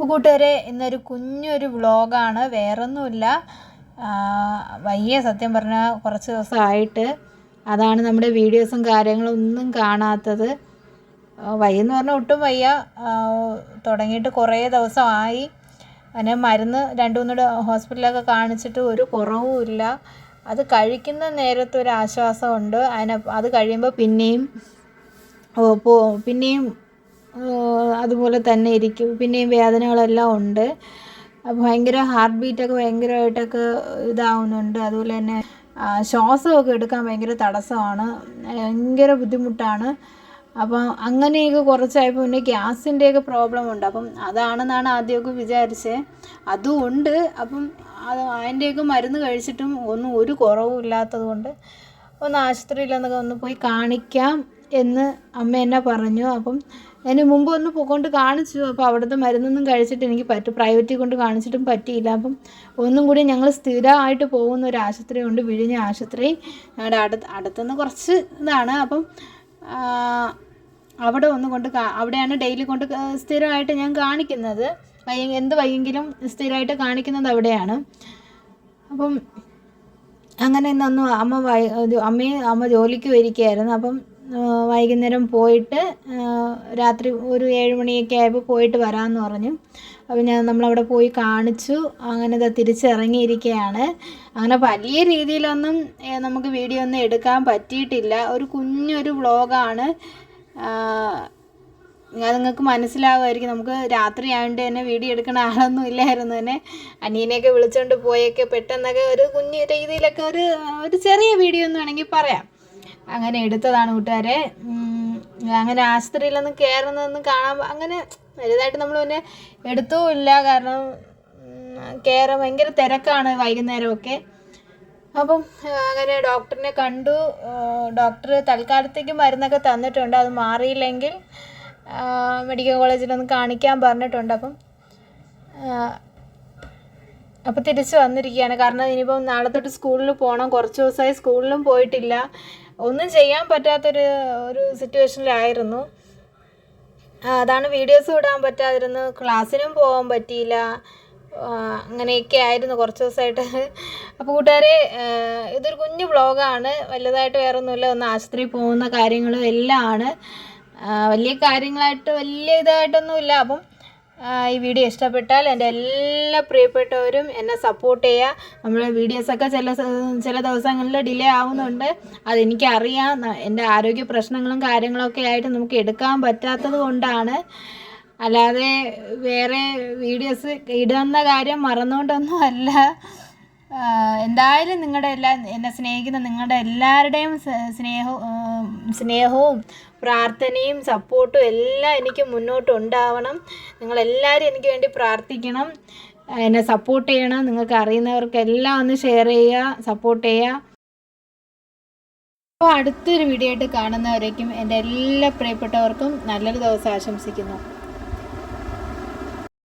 അപ്പോൾ കൂട്ടുകാരെ ഇന്നൊരു കുഞ്ഞൊരു വ്ളോഗാണ്. വേറൊന്നുമില്ല. വയ്യ സത്യം പറഞ്ഞാൽ കുറച്ച് ദിവസമായിട്ട്. അതാണ് നമ്മുടെ വീഡിയോസും കാര്യങ്ങളും ഒന്നും കാണാത്തത്. വയ്യെന്ന് പറഞ്ഞാൽ ഒട്ടും വയ്യ. തുടങ്ങിയിട്ട് കുറേ ദിവസമായി. അങ്ങനെ മരുന്ന് രണ്ടു മൂന്ന് ഹോസ്പിറ്റലൊക്കെ കാണിച്ചിട്ട് ഒരു കുറവും ഇല്ല. അത് കഴിക്കുന്ന നേരത്ത് ഒരു ആശ്വാസമുണ്ട്. അതിനെ അത് കഴിയുമ്പോൾ പിന്നെയും പിന്നെയും അതുപോലെ തന്നെ ഇരിക്കും. പിന്നെയും വേദനകളെല്ലാം ഉണ്ട്. ഭയങ്കര ഹാർട്ട് ബീറ്റൊക്കെ ഭയങ്കരമായിട്ടൊക്കെ ഇതാവുന്നുണ്ട്. അതുപോലെ തന്നെ ശ്വാസമൊക്കെ എടുക്കാൻ ഭയങ്കര തടസ്സമാണ്. ഭയങ്കര ബുദ്ധിമുട്ടാണ്. അപ്പം അങ്ങനെയൊക്കെ കുറച്ചായപ്പോൾ പിന്നെ ഗ്യാസിന്റെയൊക്കെ പ്രോബ്ലം ഉണ്ട് അപ്പം അതാണെന്നാണ് ആദ്യമൊക്കെ വിചാരിച്ചത് അതും ഉണ്ട്. അപ്പം അത് അതിന്റെയൊക്കെ മരുന്ന് കഴിച്ചിട്ടും ഒന്നും ഒരു കുറവും ഇല്ലാത്തത് കൊണ്ട് ഒന്ന് ആശുപത്രിയിലൊന്നൊക്കെ ഒന്ന് പോയി കാണിക്കാം. എന്ന് അമ്മ എന്നെ പറഞ്ഞു. അപ്പം അതിന് മുമ്പ് ഒന്ന് പോയിക്കൊണ്ട് കൊണ്ട് കാണിച്ചു. അപ്പോൾ അവിടുത്തെ മരുന്നൊന്നും കഴിച്ചിട്ട് എനിക്ക് പറ്റും പ്രൈവറ്റിൽ കൊണ്ട് കാണിച്ചിട്ടും പറ്റിയില്ല. അപ്പം ഒന്നും കൂടി ഞങ്ങൾ സ്ഥിരമായിട്ട് പോകുന്ന ഒരു ആശുപത്രി ഉണ്ട് വിഴിഞ്ഞ ആശുപത്രി. ഞങ്ങളുടെ അടുത്ത് അടുത്തുനിന്ന് കുറച്ച് ഇതാണ്. അപ്പം അവിടെ ഒന്ന് കൊണ്ട് അവിടെയാണ് ഡെയിലി കൊണ്ട് സ്ഥിരമായിട്ട് ഞാൻ കാണിക്കുന്നത്. വയ്യ എന്ത് വയ്യെങ്കിലും സ്ഥിരമായിട്ട് കാണിക്കുന്നത് അവിടെയാണ്. അപ്പം അങ്ങനെ ഇന്നൊന്നും അമ്മ വൈ അമ്മയും അമ്മ ജോലിക്ക് വരികയായിരുന്നു. അപ്പം വൈകുന്നേരം പോയിട്ട് രാത്രി ഒരു ഏഴ് മണിയൊക്കെ ആയപ്പോൾ പോയിട്ട് വരാമെന്ന് പറഞ്ഞു. അപ്പോൾ ഞാൻ നമ്മളവിടെ പോയി കാണിച്ചു. അങ്ങനെ ഇതാ തിരിച്ചിറങ്ങിയിരിക്കുകയാണ് അങ്ങനെ വലിയ രീതിയിലൊന്നും നമുക്ക് വീഡിയോ ഒന്നും എടുക്കാൻ പറ്റിയിട്ടില്ല. ഒരു കുഞ്ഞൊരു വ്ളോഗാണ്. അത് നിങ്ങൾക്ക് മനസ്സിലാവുമായിരിക്കും. നമുക്ക് രാത്രി ആയതുകൊണ്ട് തന്നെ വീഡിയോ എടുക്കണ ആളൊന്നും ഇല്ലായിരുന്നു തന്നെ. അനിയനെയൊക്കെ വിളിച്ചുകൊണ്ട് പോയൊക്കെ പെട്ടെന്നൊക്കെ ഒരു കുഞ്ഞു രീതിയിലൊക്കെ ഒരു ഒരു ചെറിയ വീഡിയോ എന്ന് വേണമെങ്കിൽ പറയാം. അങ്ങനെ എടുത്തതാണ് കൂട്ടുകാരെ. അങ്ങനെ ആശുപത്രിയിലൊന്നും കയറുന്നതൊന്നും കാണാൻ അങ്ങനെ വലുതായിട്ട് നമ്മൾ പിന്നെ എടുത്തുമില്ല. കാരണം കയറാൻ ഭയങ്കര തിരക്കാണ് വൈകുന്നേരമൊക്കെ. അപ്പം അങ്ങനെ ഡോക്ടറിനെ കണ്ടു. ഡോക്ടർ തൽക്കാലത്തേക്ക് മരുന്നൊക്കെ തന്നിട്ടുണ്ട്. അത് മാറിയില്ലെങ്കിൽ മെഡിക്കൽ കോളേജിലൊന്ന് കാണിക്കാൻ പറഞ്ഞിട്ടുണ്ട്. അപ്പം അപ്പം തിരിച്ച് വന്നിരിക്കുകയാണ്. കാരണം ഇനിയിപ്പം നാളെ തൊട്ട് സ്കൂളിൽ പോകണം. കുറച്ച് ദിവസമായി സ്കൂളിലും പോയിട്ടില്ല. ഒന്നും ചെയ്യാൻ പറ്റാത്തൊരു ഒരു സിറ്റുവേഷനിലായിരുന്നു അതാണ് വീഡിയോസ് വിടാൻ പറ്റാതിരുന്നു ക്ലാസ്സിനും പോകാൻ പറ്റിയില്ല. അങ്ങനെയൊക്കെ ആയിരുന്നു കുറച്ച് ദിവസമായിട്ട് അപ്പോൾ കൂട്ടുകാരെ ഇതൊരു കുഞ്ഞു വ്ളോഗാണ് വലുതായിട്ട് വേറെ ഒന്നുമില്ല ഒന്ന് ആശുപത്രിയിൽ പോകുന്ന കാര്യങ്ങളും എല്ലാം ആണ് വലിയ കാര്യങ്ങളായിട്ട് വലിയ ഇതായിട്ടൊന്നുമില്ല. അപ്പം ഈ വീഡിയോ ഇഷ്ടപ്പെട്ടാൽ എന്റെ എല്ലാ പ്രിയപ്പെട്ടവരും എന്നെ സപ്പോർട്ട് ചെയ്യുക. നമ്മുടെ വീഡിയോസൊക്കെ ചില ചില ദിവസങ്ങളിൽ ഡിലേ ആവുന്നുണ്ട്. അതെനിക്കറിയാം. എന്റെ ആരോഗ്യ പ്രശ്നങ്ങളും കാര്യങ്ങളൊക്കെ ആയിട്ട് നമുക്ക് എടുക്കാൻ പറ്റാത്തത് കൊണ്ടാണ്. അല്ലാതെ വേറെ വീഡിയോസ് ഇടുന്ന കാര്യം മറന്നുകൊണ്ടൊന്നും അല്ല. എന്തായാലും നിങ്ങളുടെ എല്ലാ എന്നെ സ്നേഹിക്കുന്ന നിങ്ങളുടെ എല്ലാവരുടെയും സ്നേഹവും സ്നേഹവും പ്രാർത്ഥനയും സപ്പോർട്ടും എല്ലാം എനിക്ക് മുന്നോട്ട് ഉണ്ടാവണം. നിങ്ങളെല്ലാവരും എനിക്ക് വേണ്ടി പ്രാർത്ഥിക്കണം. എന്നെ സപ്പോർട്ട് ചെയ്യണം. നിങ്ങൾക്ക് അറിയുന്നവർക്കെല്ലാം ഒന്ന് ഷെയർ ചെയ്യുക സപ്പോർട്ട് ചെയ്യുക. അപ്പോൾ അടുത്തൊരു വീഡിയോ ആയിട്ട് കാണുന്നവരേക്കും എന്റെ എല്ലാ പ്രിയപ്പെട്ടവർക്കും നല്ലൊരു ദിവസം ആശംസിക്കുന്നു.